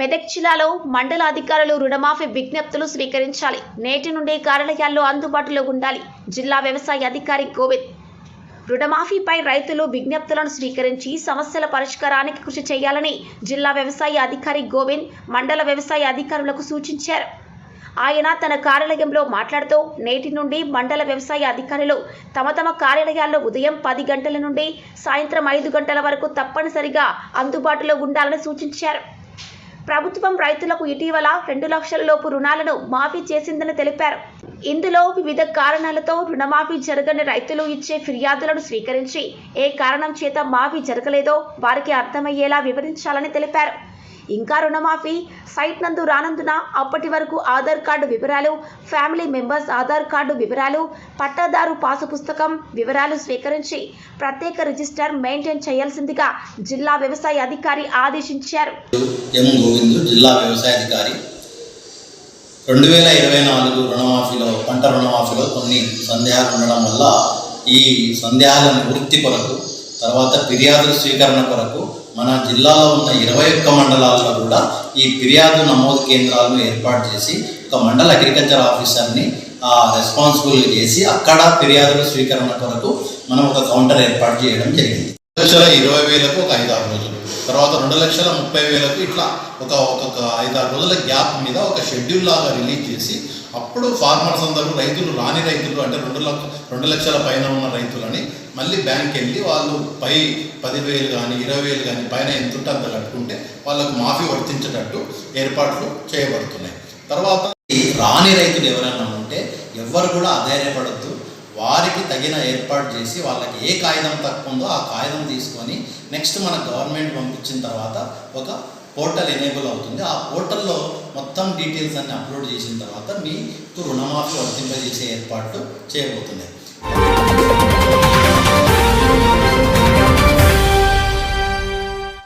మెదక్ జిల్లాలో మండల అధికారులు రుణమాఫీ విజ్ఞప్తులు స్వీకరించాలి. నేటి నుండి కార్యాలయాల్లో అందుబాటులో ఉండాలి. జిల్లా వ్యవసాయ అధికారి గోవింద్. రుణమాఫీపై రైతులు విజ్ఞప్తులను స్వీకరించి సమస్యల పరిష్కారానికి కృషి చేయాలని జిల్లా వ్యవసాయ అధికారి గోవింద్ మండల వ్యవసాయ అధికారులకు సూచించారు. ఆయన తన కార్యాలయంలో మాట్లాడుతూ నేటి నుండి మండల వ్యవసాయ అధికారులు తమ తమ కార్యాలయాల్లో ఉదయం పది గంటల నుండి సాయంత్రం ఐదు గంటల వరకు తప్పనిసరిగా అందుబాటులో ఉండాలని సూచించారు. ప్రభుత్వం రైతులకు ఇటీవల రెండు లక్షల లోపు రుణాలను మాఫీ చేసిందని తెలిపారు. ఇందులో వివిధ కారణాలతో రుణమాఫీ జరగని రైతులు ఇచ్చే ఫిర్యాదులను స్వీకరించి ఏ కారణం చేత మాఫీ జరగలేదో వారికి అర్థమయ్యేలా వివరించాలని తెలిపారు. ఇంకా రుణమాఫీ సైట్ నందు రానందున అప్పటి వరకు ఆధార్ కార్డు వివరాలు ఫ్యామిలీ మెంబర్స్ ఆధార్ కార్డు వివరాలు పట్టాదారు పాసు పుస్తకం వివరాలు స్వీకరించి ప్రత్యేక రిజిస్టర్ మెయింటైన్ చేయాల్సిందిగా జిల్లా వ్యవసాయ అధికారి ఆదేశించారు. జిల్లా వ్యవసాయ అధికారి. రెండు వేల ఇరవై నాలుగు రుణమాఫీలో పంట రుణమాఫీలో కొన్ని సందేహాలు ఉండడం వల్ల ఈ సందేహాల నివృత్తి కొరకు తర్వాత ఫిర్యాదుల స్వీకరణ కొరకు మన జిల్లాలో ఉన్న ఇరవై ఒక్క మండలాల్లో కూడా ఈ ఫిర్యాదు నమోదు కేంద్రాలను ఏర్పాటు చేసి ఒక మండల అగ్రికల్చర్ ఆఫీసర్ని రెస్పాన్సిబుల్ చేసి అక్కడ ఫిర్యాదుల స్వీకరణ కొరకు మనం ఒక కౌంటర్ ఏర్పాటు చేయడం జరిగింది. లక్షల ఇరవై వేలకు ఒక ఐదారు రోజులు తర్వాత రెండు లక్షల ముప్పై వేలకు ఇట్లా ఒక ఒక్కొక్క ఐదారు రోజుల గ్యాప్ మీద ఒక షెడ్యూల్ లాగా రిలీజ్ చేసి అప్పుడు ఫార్మర్స్ అందరూ రైతులు రాని రైతులు అంటే రెండు లక్ష రెండు లక్షల పైన ఉన్న రైతులని మళ్ళీ బ్యాంక్ వెళ్ళి వాళ్ళు పై పదివేలు కానీ ఇరవై వేలు కానీ పైన ఎంత ఉంటే అంత కట్టుకుంటే వాళ్ళకు మాఫీ వర్తించేటట్టు ఏర్పాట్లు చేయబడుతున్నాయి. తర్వాత రాని రైతులు ఎవరైనా ఉంటే ఎవ్వరు కూడా అధైర్యపడద్దు. వారికి తగిన ఏర్పాటు చేసి వాళ్ళకి ఏ కాగితం తక్కువ ఉందో ఆ కాగితం తీసుకొని నెక్స్ట్ మన గవర్నమెంట్ పంపించిన తర్వాత ఒక పోర్టల్ ఎనేబుల్ అవుతుంది. ఆ పోర్టల్లో మొత్తం డీటెయిల్స్ అన్ని అప్లోడ్ చేసిన తర్వాత మీకు రుణమాఫీ వర్తింపజేసే ఏర్పాట్లు చేయబోతున్నాయి.